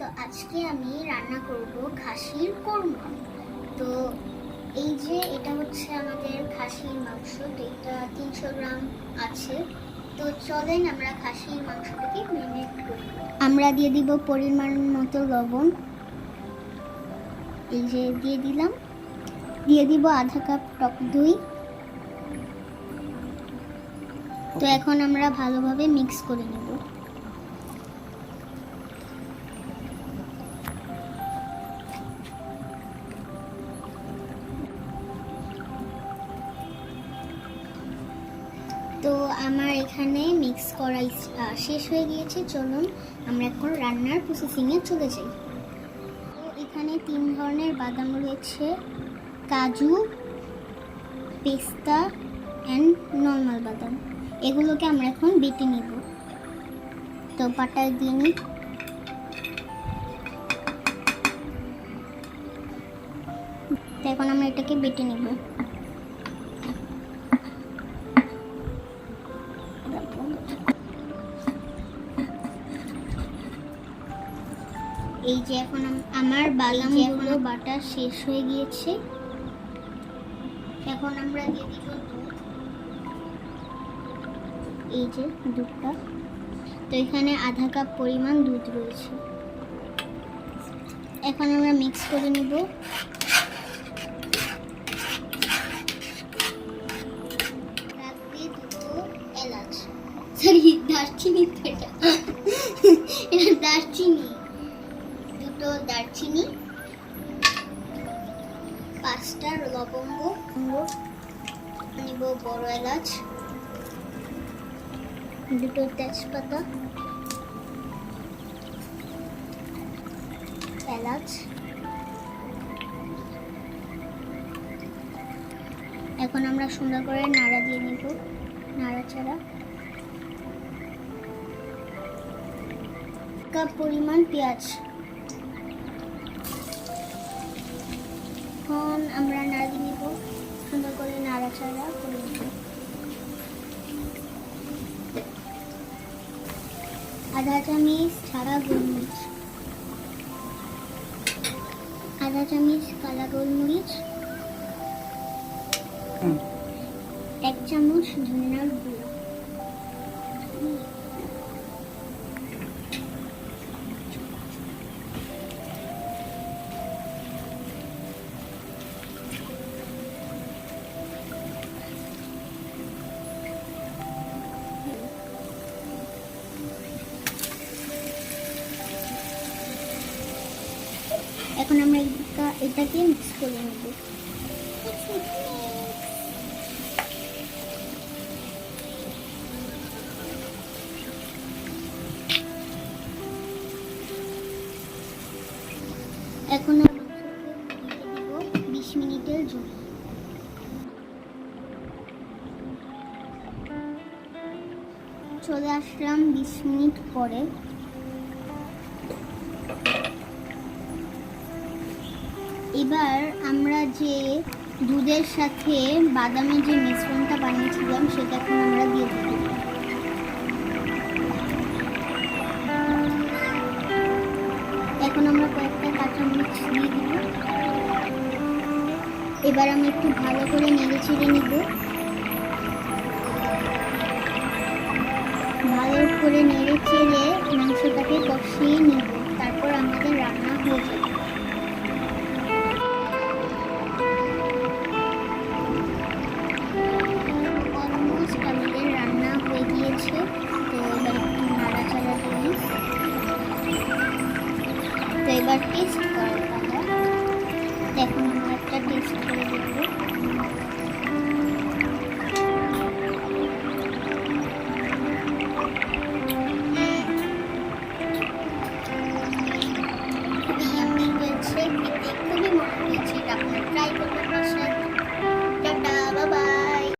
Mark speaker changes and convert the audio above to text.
Speaker 1: তো আজকে আমি রান্না করব খাসির কোরমা। তো এই যে এটা হচ্ছে আমাদের খাসির মাংস তো এটা তিনশো গ্রাম আছে। তো চলেন আমরা খাসির মাংসটাকে ম্যারিনেট করি। আমরা দিয়ে দিব পরিমাণ মতো লবণ। এই যে দিয়ে দিলাম। দিয়ে দিব আধা কাপ টক দই। তো এখন আমরা ভালোভাবে মিক্স করে নেব। তো আমার এখানে মিক্স করা ইস- আহ, শেষ হয়ে গিয়েছে। চলুন আমরা এখন রান্নার প্রসেসিংয়ে চলে যাই। তো এখানে তিন ধরনের বাদাম রয়েছে। কাজু পেস্তা অ্যান্ড নর্মাল বাদাম। এগুলোকে আমরা এখন বেটে নিব। তো পাটায় দিয়ে নিই। তো এখন আমরা এটাকে বেটে নিব। এই যে এখন আম- আমার বাদামগুলো বাটা শেষ হয়ে গিয়েছে। এখন আমরা দিয়ে দিব দুধ। এই যে দুধটা। তো এখানে আধা কাপ পরিমাণ দুধ রয়েছে। এখন আমরা মিক্স করে নিব। সরি দারচিনি এটা দারচিনি। দারচিনি পাঁচটা লবঙ্গ নিব বড় এলাচ, দুটো তেজপাতা, এলাচ। এখন আমরা সুন্দর করে নাড়া দিয়ে নিব নাড়াচাড়া কাপ পরিমাণ পেঁয়াজ। আধা চামচ ছাড়া গোলমরিচ। আধা চামচ কালা গোলমরিচ। এক চামচ ধনিয়ার গুঁড়ো। এখন আমরা এটা- এটাকে মিক্স করে নেব। এখন বিশ মিনিটের জন্য। চলে আসলাম বিশ মিনিট পরে। এবার আমরা যে দুধের সাথে বাদামের যে মিশ্রণটা বানিয়েছিলাম, সেটা এখন আমরা দিয়ে দেব। এখন আমরা কয়েকটা কাঁচামরিচ দিয়ে দিব। এবার আমি একটু ভালো করে নেড়ে চেড়ে নিব। ভালো করে নেড়ে চেড়ে মাংসটাকে কষিয়ে নিব। তারপর আমাদের রান্না হয়ে যাবে। তো